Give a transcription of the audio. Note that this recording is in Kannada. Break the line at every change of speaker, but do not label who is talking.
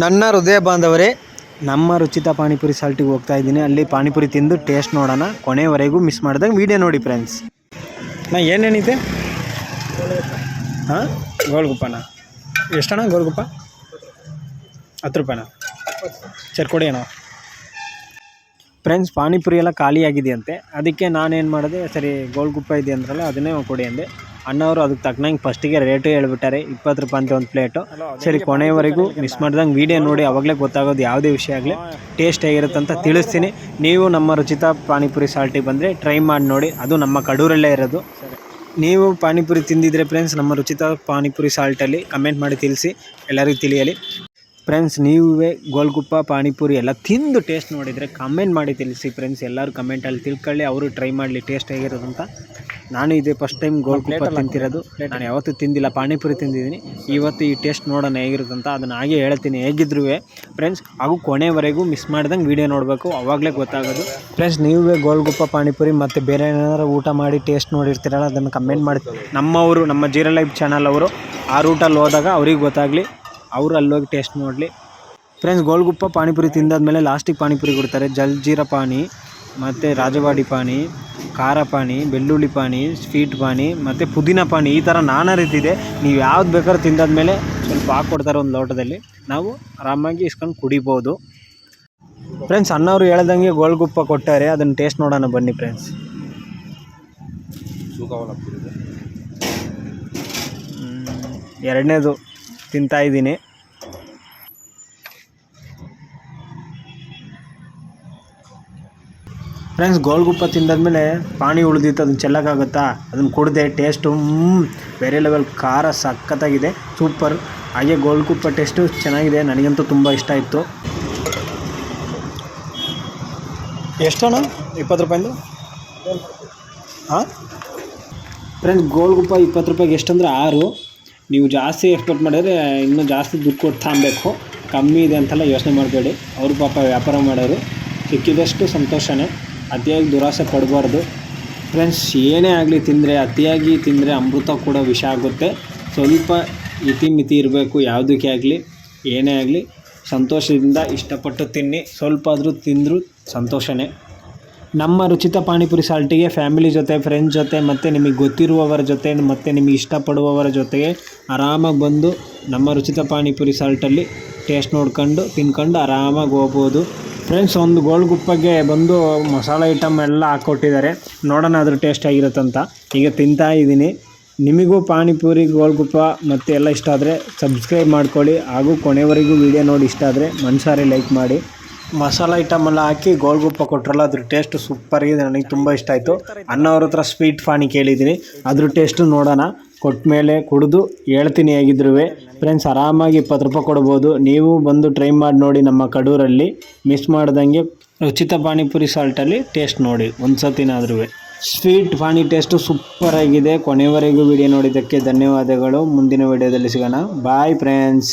ನನ್ನ ಹೃದಯ ಬಾಂಧವರೇ, ನಮ್ಮ ರುಚಿತ ಪಾನಿಪುರಿ ಸಾಲ್ಟಿಗೆ ಹೋಗ್ತಾ ಇದ್ದೀನಿ. ಅಲ್ಲಿ ಪಾನಿಪುರಿ ತಿಂದು ಟೇಸ್ಟ್ ನೋಡೋಣ. ಕೊನೆವರೆಗೂ ಮಿಸ್ ಮಾಡಿದಾಗ ವೀಡಿಯೋ ನೋಡಿ ಫ್ರೆಂಡ್ಸ್ ನಾ ಏನೇನಿದೆ? ಹಾಂ? ಗೋಲ್ಗುಪ್ಪನ? ಎಷ್ಟಣ್ಣ ಗೋಲ್ಗುಪ್ಪ? ಹತ್ತು ರೂಪಾಯಿನ? ಸರಿ, ಕೊಡಿ ಅಣ್ಣ. ಫ್ರೆಂಡ್ಸ್ ಪಾನಿಪುರಿ ಎಲ್ಲ ಖಾಲಿಯಾಗಿದೆಯಂತೆ. ಅದಕ್ಕೆ ನಾನೇನು ಮಾಡಿದೆ? ಸರಿ, ಗೋಲ್ಗುಪ್ಪ ಇದೆ ಅಂದ್ರಲ್ಲ, ಅದನ್ನೇ ಕೊಡಿ ಅಂದೆ. ಅಣ್ಣವರು ಅದಕ್ಕೆ ತಕ್ಕನಂಗೆ ಫಸ್ಟಿಗೆ ರೇಟು ಹೇಳ್ಬಿಟ್ಟಾರೆ ಇಪ್ಪತ್ತು ರೂಪಾಯಿ ಅಂತ ಒಂದು ಪ್ಲೇಟು. ಸರಿ ಕೊನೆಯವರೆಗೂ ಮಿಸ್ ಮಾಡ್ದಂಗೆ ವೀಡಿಯೋ ನೋಡಿ ಅವಾಗಲೇ ಗೊತ್ತಾಗೋದು ಯಾವುದೇ ವಿಷಯ ಆಗಲಿ. ಟೇಸ್ಟ್ ಹೇಗಿರುತ್ತೆ ಅಂತ ತಿಳಿಸ್ತೀನಿ. ನೀವು ನಮ್ಮ ರುಚಿತ ಪಾನಿಪುರಿ ಸಾಲ್ಟಿಗೆ ಬಂದರೆ ಟ್ರೈ ಮಾಡಿ ನೋಡಿ ಅದು ನಮ್ಮ ಕಡೂರಲ್ಲೇ ಇರೋದು. ನೀವು ಪಾನಿಪುರಿ ತಿಂದಿದ್ರೆ ಫ್ರೆಂಡ್ಸ್ ನಮ್ಮ ರುಚಿತ ಪಾನಿಪುರಿ ಸಾಲ್ಟಲ್ಲಿ ಕಮೆಂಟ್ ಮಾಡಿ ತಿಳಿಸಿ ಎಲ್ಲರಿಗೂ ತಿಳಿಯಲಿ. ಫ್ರೆಂಡ್ಸ್ ನೀವೇ ಗೋಲ್ಗುಪ್ಪ ಪಾನಿಪುರಿ ಎಲ್ಲ ತಿಂದು ಟೇಸ್ಟ್ ನೋಡಿದರೆ ಕಮೆಂಟ್ ಮಾಡಿ ತಿಳಿಸಿ ಫ್ರೆಂಡ್ಸ್ ಎಲ್ಲರೂ ಕಮೆಂಟಲ್ಲಿ ತಿಳ್ಕೊಳ್ಳಿ ಅವರು ಟ್ರೈ ಮಾಡಲಿ ಟೇಸ್ಟ್ ಹೇಗಿರೋದು ಅಂತ. ನಾನು ಇದೇ ಫಸ್ಟ್ ಟೈಮ್ ಗೋಲ್ ಗೋಲ್ಗುಪ್ಪ ತಿಂತಿರೋದು. ನಾನು ಯಾವತ್ತೂ ತಿಂದಿಲ್ಲ ಪಾನಿಪುರಿ ತಿಂದಿದ್ದೀನಿ. ಇವತ್ತು ಈ ಟೇಸ್ಟ್ ನೋಡೋಣ ಹೇಗಿರುತ್ತೆ ಅಂತ ಅದನ್ನು ಹಾಗೆ ಹೇಳ್ತೀನಿ. ಹೇಗಿದ್ರು ಫ್ರೆಂಡ್ಸ್ ಹಾಗೂ ಕೊನೆವರೆಗೂ ಮಿಸ್ ಮಾಡ್ದಂಗೆ ವೀಡಿಯೋ ನೋಡಬೇಕು. ಅವಾಗಲೇ ಗೊತ್ತಾಗೋದು. ಫ್ರೆಂಡ್ಸ್ ನೀವೇ ಗೋಲ್ಗುಪ್ಪ ಪಾನಿಪುರಿ ಮತ್ತು ಬೇರೆ ಏನಾದರೂ ಊಟ ಮಾಡಿ ಟೇಸ್ಟ್ ನೋಡಿರ್ತೀರಲ್ಲ ಅದನ್ನು ಕಮೆಂಟ್ ಮಾಡಿ. ನಮ್ಮವರು ನಮ್ಮ ಜೀರೋ ಲೈಫ್ ಚಾನಲ್ ಅವರು ಆ ರೂಟಲ್ಲಿ ಹೋದಾಗ ಅವ್ರಿಗೆ ಗೊತ್ತಾಗಲಿ ಅವರು ಅಲ್ಲೋಗಿ ಟೇಸ್ಟ್ ನೋಡಲಿ. ಫ್ರೆಂಡ್ಸ್ ಗೋಲ್ಗುಪ್ಪ ಪಾನಿಪುರಿ ತಿಂದಾದ್ಮೇಲೆ ಲಾಸ್ಟಿಗೆ ಪಾನಿಪುರಿ ಕೊಡ್ತಾರೆ. ಜಲ್ಜೀರ ಪಾನಿ ಮತ್ತು ರಾಜವಾಡಿ ಪಾನಿ ಖಾರ ಪಾನಿ, ಬೆಳ್ಳುಳ್ಳಿ ಪಾನಿ, ಸ್ವೀಟ್ ಪಾನಿ, ಮತ್ತು ಪುದೀನ ಪಾನಿ ಈ ಥರ ನಾನಾ ರೀತಿ ಇದೆ ನೀವು ಯಾವ್ದು ಬೇಕಾದ್ರೂ ತಿಂದಾದ್ಮೇಲೆ ಸ್ವಲ್ಪ ಹಾಕ್ಕೊಡ್ತಾರೆ ಒಂದು ಲೋಟದಲ್ಲಿ. ನಾವು ಆರಾಮಾಗಿ ಇಸ್ಕೊಂಡು ಕುಡಿಬೋದು. ಫ್ರೆಂಡ್ಸ್ ಅಣ್ಣವರು ಹೇಳ್ದಂಗೆ ಗೋಲ್ಗುಪ್ಪ ಕೊಟ್ಟಾರೆ. ಅದನ್ನು ಟೇಸ್ಟ್ ನೋಡೋಣ ಬನ್ನಿ ಫ್ರೆಂಡ್ಸ್ ಎರಡನೇದು ತಿಂತಾ ಫ್ರೆಂಡ್ಸ್ ಗೋಲ್ಗುಪ್ಪ ತಿಂದಾದ್ಮೇಲೆ ಪಾನಿ ಉಳಿದಿತ್ತು, ಅದನ್ನು ಚೆಲ್ಲಕ್ಕಾಗುತ್ತಾ? ಅದನ್ನು ಕುಡಿದೆ ಟೇಸ್ಟು ಬೇರೆ ಲೆವೆಲ್ ಖಾರ ಸಖತ್ತಾಗಿದೆ ಸೂಪರ್ ಹಾಗೆ ಗೋಲ್ಗುಪ್ಪ ಟೇಸ್ಟು ಚೆನ್ನಾಗಿದೆ, ನನಗಂತೂ ತುಂಬ ಇಷ್ಟ ಆಯಿತು. ಎಷ್ಟಣ್ಣ? ಇಪ್ಪತ್ತು ರೂಪಾಯಿಂದು? ಹಾಂ? ಫ್ರೆಂಡ್ಸ್ ಗೋಲ್ಗುಪ್ಪ ಇಪ್ಪತ್ತು ರೂಪಾಯಿಗೆ ಎಷ್ಟಂದ್ರೆ ಆರು. ನೀವು ಜಾಸ್ತಿ ಎಕ್ಸ್ಪೆಕ್ಟ್ ಮಾಡಿದರೆ ಇನ್ನೂ ಜಾಸ್ತಿ ದುಡ್ಡು ಕೊಟ್ಟು ತಾಂಬೇಕು ಕಮ್ಮಿ ಇದೆ ಅಂತೆಲ್ಲ ಯೋಚನೆ ಮಾಡಬೇಡಿ. ಅವರು ಪಾಪ ವ್ಯಾಪಾರ ಮಾಡೋರು. ಸಿಕ್ಕಿದಷ್ಟು ಸಂತೋಷನೇ. ಅತಿಯಾಗಿ ದುರಾಸೆ ಪಡಬಾರ್ದು. ಫ್ರೆಂಡ್ಸ್ ಏನೇ ಆಗಲಿ ತಿಂದರೆ, ಅತಿಯಾಗಿ ತಿಂದರೆ ಅಮೃತ ಕೂಡ ವಿಷ ಆಗುತ್ತೆ. ಸ್ವಲ್ಪ ಇತಿಮಿತಿ ಇರಬೇಕು, ಯಾವುದಕ್ಕೆ ಆಗಲಿ, ಏನೇ ಆಗಲಿ. ಸಂತೋಷದಿಂದ ಇಷ್ಟಪಟ್ಟು ತಿನ್ನಿ. ಸ್ವಲ್ಪ ಆದರೂ ತಿಂದರೂ ಸಂತೋಷನೇ. ನಮ್ಮ ರುಚಿತ ಪಾನಿಪುರಿ ಸಾಲ್ಟಿಗೆ ಫ್ಯಾಮಿಲಿ ಜೊತೆ ಫ್ರೆಂಡ್ಸ್ ಜೊತೆ, ಮತ್ತು ನಿಮಗೆ ಗೊತ್ತಿರುವವರ ಜೊತೆ, ಮತ್ತು ನಿಮಗೆ ಇಷ್ಟಪಡುವವರ ಜೊತೆಗೆ ಆರಾಮಾಗಿ ಬಂದು ನಮ್ಮ ರುಚಿತ ಪಾನಿಪುರಿ ಸಾಲ್ಟಲ್ಲಿ ಟೇಸ್ಟ್ ನೋಡ್ಕೊಂಡು, ತಿನ್ಕೊಂಡು ಆರಾಮಾಗಿ ಹೋಗ್ಬೋದು. ಫ್ರೆಂಡ್ಸ್ ಒಂದು ಗೋಲ್ಗುಪ್ಪಗೆ ಬಂದು ಮಸಾಲೆ ಐಟಮ್ ಎಲ್ಲ ಹಾಕ್ಕೊಟ್ಟಿದ್ದಾರೆ ನೋಡೋಣ ಅದ್ರ ಟೇಸ್ಟ್ ಆಗಿರುತ್ತಂತ ಈಗ ತಿಂತಾ ಇದ್ದೀನಿ. ನಿಮಗೂ ಪಾನಿಪುರಿ ಗೋಲ್ಗುಪ್ಪ ಮತ್ತು ಎಲ್ಲ ಇಷ್ಟ ಆದರೆ ಸಬ್ಸ್ಕ್ರೈಬ್ ಮಾಡ್ಕೊಳ್ಳಿ. ಹಾಗೂ ಕೊನೆವರೆಗೂ ವಿಡಿಯೋ ನೋಡಿ ಇಷ್ಟ ಆದರೆ ಮನ್ಸಾರಿ ಲೈಕ್ ಮಾಡಿ. ಮಸಾಲ ಐಟಮ್ ಎಲ್ಲ ಹಾಕಿ ಗೋಲ್ಗುಪ್ಪ ಕೊಟ್ಟರಲ್ಲ ಅದ್ರ ಟೇಸ್ಟ್ ಸೂಪರ್ ಇದೆ ನನಗೆ ತುಂಬ ಇಷ್ಟ ಆಯಿತು. ಅನ್ನೋರ ಹತ್ರ ಸ್ವೀಟ್ ಫಾಣಿ ಕೇಳಿದ್ದೀನಿ. ಅದ್ರ ಟೇಸ್ಟು ನೋಡೋಣ. ಕೊಟ್ಟ ಮೇಲೆ ಕುಡಿದು ಹೇಳ್ತೀನಿ ಹೇಗಿದ್ರು ಫ್ರೆಂಡ್ಸ್ ಆರಾಮಾಗಿ ಇಪ್ಪತ್ತು ರೂಪಾಯಿ ಕೊಡ್ಬೋದು. ನೀವು ಬಂದು ಟ್ರೈ ಮಾಡಿ ನೋಡಿ ನಮ್ಮ ಕಡೂರಲ್ಲಿ. ಮಿಸ್ ಮಾಡ್ದಂಗೆ ರುಚಿತ ಪಾನಿಪುರಿ ಸಾಲ್ಟಲ್ಲಿ ಟೇಸ್ಟ್ ನೋಡಿ. ಒಂದು ಸತಿನಾದ್ರೂ ಸ್ವೀಟ್ ಪಾನಿ ಟೇಸ್ಟು ಸೂಪರ್ ಆಗಿದೆ. ಕೊನೆವರೆಗೂ ವಿಡಿಯೋ ನೋಡಿದ್ದಕ್ಕೆ ಧನ್ಯವಾದಗಳು. ಮುಂದಿನ ವಿಡಿಯೋದಲ್ಲಿ ಸಿಗೋಣ. Bye friends